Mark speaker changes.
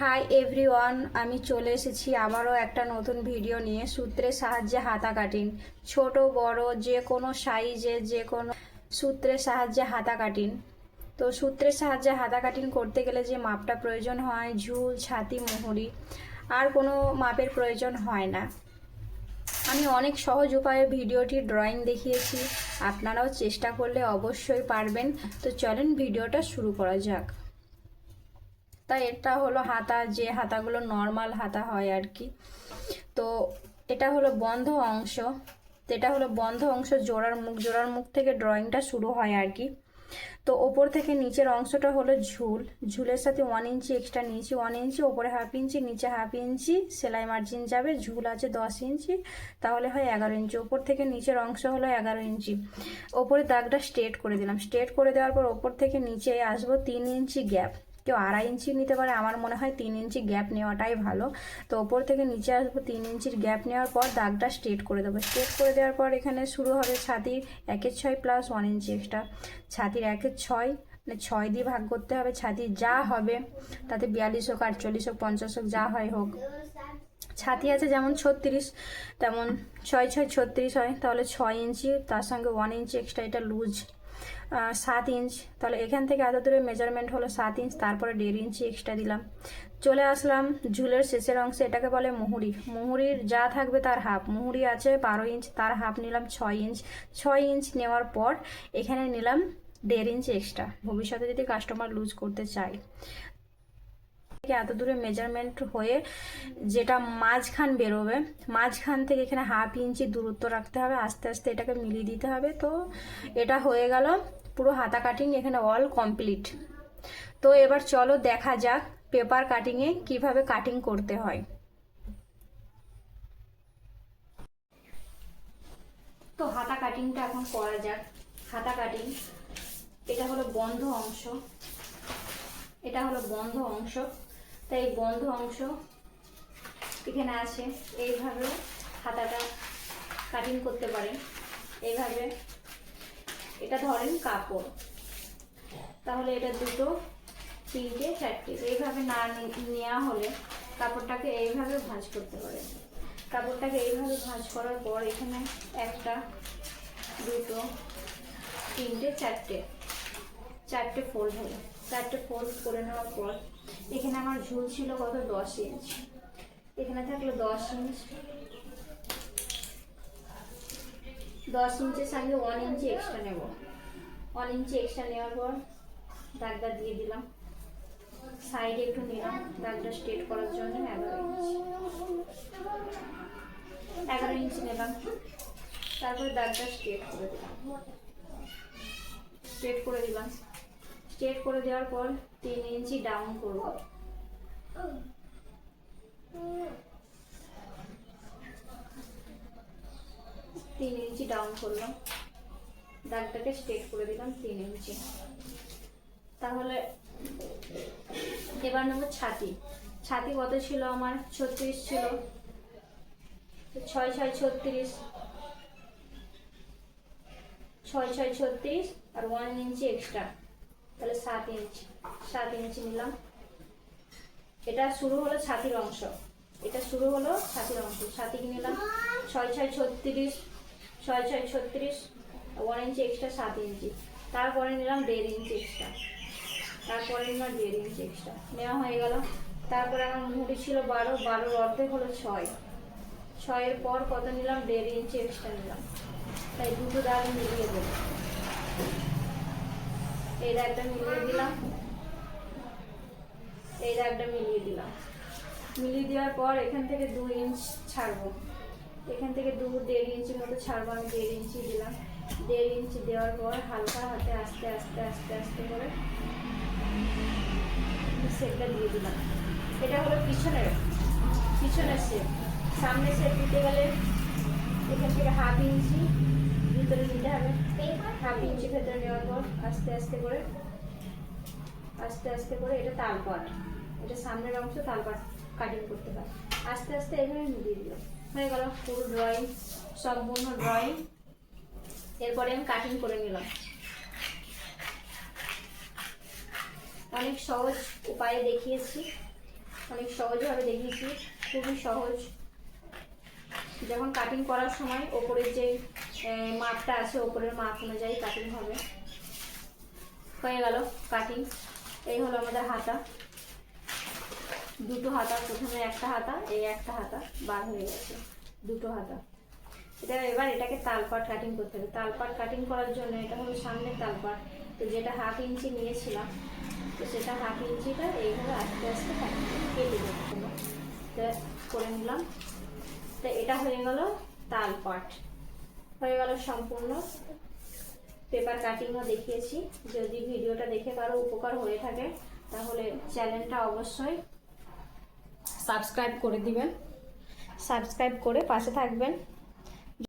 Speaker 1: Hi everyone আমি চলে এসেছি আবারও একটা নতুন ভিডিও নিয়ে সূত্রের সাহায্যে হাতা কাটিং ছোট, বড়, যে কোনো সাইজে যে কোনো সূত্রের সাহায্যে হাতা কাটিং তো সূত্রের সাহায্যে হাতা কাটিং করতে গেলে যে মাপটা প্রয়োজন হয়, ঝুল, ছাতি, মুহুরি, আর কোনো মাপের প্রয়োজন হয় না। আমি অনেক সহজ উপায়ে ভিডিওটি ড্রয়িং দেখিয়েছি, আপনারাও চেষ্টা করলে অবশ্যই পারবেন। তো চলেন ভিডিওটা শুরু করা যাক। তাই এটা হলো হাতা, যে হাতাগুলো নর্মাল হাতা হয় আর কি তো এটা হলো বন্ধ অংশ। এটা হলো বন্ধ অংশ জোড়ার মুখ জোড়ার মুখ থেকে ড্রয়িংটা শুরু হয় আর কি তো ওপর থেকে নিচের অংশটা হলো ঝুল। ঝুলের সাথে ওয়ান ইঞ্চি এক্সট্রা নিয়েছি। ওয়ান ইঞ্চি ওপরে হাফ ইঞ্চি নিচে হাফ ইঞ্চি সেলাই মার্জিন যাবে। ঝুল আছে দশ ইঞ্চি তাহলে হয় এগারো ইঞ্চি ওপর থেকে নিচের অংশ হলো এগারো ইঞ্চি ওপরে দাগটা স্ট্রেট করে দিলাম। স্ট্রেট করে দেওয়ার পর ওপর থেকে নিচে আসব তিন ইঞ্চি গ্যাপ কেউ আড়াই ইঞ্চি নিতে পারে। আমার মনে হয় তিন ইঞ্চি গ্যাপ নেওয়াটাই ভালো। তো ওপর থেকে নিচে আসব তিন ইঞ্চির গ্যাপ নেওয়ার পর দাগটা স্ট্রেট করে দেবো। স্ট্রেট করে দেওয়ার পর এখানে শুরু হবে ছাতির একের ছয় প্লাস ওয়ান ইঞ্চি এক্সট্রা ছাতির একের ছয় মানে ছয় দিয়ে ভাগ করতে হবে। ছাতি যা হবে, তাতে বিয়াল্লিশ হোক, আটচল্লিশ হোক, পঞ্চাশ হোক, যা হয় হোক। ছাতি আছে যেমন ছত্রিশ, তেমন ছয় ছয়, ছত্রিশ হয়। তাহলে ছয় ইঞ্চি তার সঙ্গে ওয়ান ইঞ্চি এক্সট্রা এটা লুজ সাত ইঞ্চ তাহলে এখান থেকে এত দূরে মেজারমেন্ট হলো সাত ইঞ্চ তারপরে দেড় ইঞ্চি এক্সট্রা দিলাম। চলে আসলাম ঝুলের শেষের অংশে, এটাকে বলে মুহুরি। মুহুরির যা থাকবে তার হাফ মুহুরি আছে বারো ইঞ্চ তার হাফ নিলাম ছয় ইঞ্চ ছয় ইঞ্চ নেওয়ার পর এখানে নিলাম দেড় ইঞ্চ এক্সট্রা ভবিষ্যতে যদি কাস্টমার লুজ করতে চায়। এত দূরে মেজারমেন্ট হয়ে যেটা মাঝখান বেরোবে, মাঝখান থেকে এখানে হাফ ইঞ্চি দূরত্ব রাখতে হবে, আস্তে আস্তে এটাকে মিলিয়ে দিতে হবে। তো এটা হয়ে গেল, পুরো হাতা কাটিং এখানে অল কমপ্লিট তো এবার চলো দেখা যাক পেপার কাটিংয়ে কীভাবে কাটিং করতে হয়। তো হাতা কাটিংটা এখন করা যাক। হাতা কাটিং এটা হলো বন্ধ অংশ। এটা হলো বন্ধ অংশ। তাই বন্ধ অংশ এখানে আছে। এইভাবে হাতাটা কাটিং করতে পারেন। এইভাবে এটা ধরেন কাপড়। তাহলে এটা দুটো, তিনটে, চারটে। এইভাবে না নেওয়া হলে কাপড়টাকে এইভাবে ভাঁজ করতে পারেন। কাপড়টাকে এইভাবে ভাঁজ করার পর এখানে একটা, দুটো, তিনটে, চারটে চারটে ফোল্ড হলো। চারটে ফোল্ড করে নেওয়ার পর, এখানে আমার ঝুল ছিল কত? দশ ইঞ্চ এখানে থাকল দশ ইঞ্চ দশ ইঞ্চের সঙ্গে ওয়ান ইঞ্চি এক্সট্রা নেব। ওয়ান ইঞ্চি এক্সট্রা নেওয়ার পর দাগটা দিয়ে দিলাম। সাইডে একটু নিলাম। দাগটা স্ট্রেট করার জন্য এগারো ইঞ্চি এগারো ইঞ্চি নিলাম। তারপরে দাগটা স্ট্রেট করে দিলাম। স্ট্রেট করে দিলাম। স্ট্রেট করে দেওয়ার পর তিন ইঞ্চি ডাউন করব। তিন ইঞ্চি ডাউন করলাম। দাগটাকে স্ট্রেট করে দিলাম তিন ইঞ্চি। তাহলে এবার নেব ছাতি। ছাতি কত ছিল আমার? ছত্রিশ ছিল। ছয় ছয় ছত্রিশ। ছয় ছয় ছত্রিশ আর ওয়ান ইঞ্চি এক্সট্রা তাহলে সাত ইঞ্চি সাত ইঞ্চি নিলাম। এটা শুরু হলো ছাতির অংশ। এটা শুরু হলো ছাতির অংশ। ছাতি নিলাম ছয় ছয় ছত্রিশ, ছয় ছয় ছত্রিশ ওয়ান ইঞ্চি এক্সট্রা সাত ইঞ্চি। তারপরে নিলাম দেড় ইঞ্চি এক্সট্রা তারপরে নিলাম দেড় ইঞ্চি এক্সট্রা নেওয়া হয়ে গেল। তারপরে আমার মুড়ি ছিল বারো, বারোর অর্ধেক হলো ছয়। ছয়ের পর কত নিলাম? দেড় ইঞ্চি এক্সট্রা নিলাম। তাই দুটো দাগ মিলিয়ে দেবো। এই দাগটা মিলিয়ে দিলাম। এই দাগটা মিলিয়ে দিলাম। মিলিয়ে দেওয়ার পর এখান থেকে দু ইঞ্চ ছাড়বো। এখান থেকে দু দেড় ইঞ্চির মতো ছাড়বো, আমি দেড় ইঞ্চি দিলাম। দেড় ইঞ্চি দেওয়ার পর হালকা হাতে আস্তে আস্তে আস্তে আস্তে করে সেটটা দিয়ে দিলাম। এটা হলো পিছনের পিছনের সেট সামনে সেট দিতে গেলে এখান থেকে হাফ ইঞ্চি ভিতরে নিতে হবে। হাফ ইঞ্চি ভেতরে নেওয়ার পর আস্তে আস্তে করে, আস্তে আস্তে করে এটা তালপাট এটা সামনের অংশ তালপাট কাটিং করতে হয় আস্তে আস্তে এভাবে মিলিয়ে দিল হয়ে গেল পুরো ড্রয়িং সম্পূর্ণ ড্রয়িং এরপরে আমি কাটিং করে নিলাম। অনেক সহজ উপায়ে দেখিয়েছি। অনেক সহজভাবে দেখিয়েছি। খুবই সহজ। যখন কাটিং করার সময় ওপরের যে মাপটা আছে, ওপরের মাপ অনুযায়ী কাটিং হবে। হয়ে গেল কাটিং এই হলো আমাদের হাতা। দুটো হাতা, প্রথমে একটা হাতা, এই একটা হাতা, বার হয়ে গেছে। দুটো হাতা। এটা এবার এটাকে তালপাট কাটিং করতে হবে। তালপাট কাটিং করার জন্য এটা হলো সামনের তালপাট তো যেটা হাফ ইঞ্চি নিয়েছিলাম, তো সেটা হাফ ইঞ্চিটা এইভাবে আস্তে আস্তে কেটে দেবো তো করে নিলাম। তো এটা হয়ে গেল তালপাট হয়ে গেল সম্পূর্ণ। পেপার কাটিংও দেখিয়েছি। যদি ভিডিওটা দেখে কারও উপকার হয়ে থাকে, তাহলে চ্যানেলটা অবশ্যই সাবস্ক্রাইব করে দিবেন। সাবস্ক্রাইব করে পাশে থাকবেন।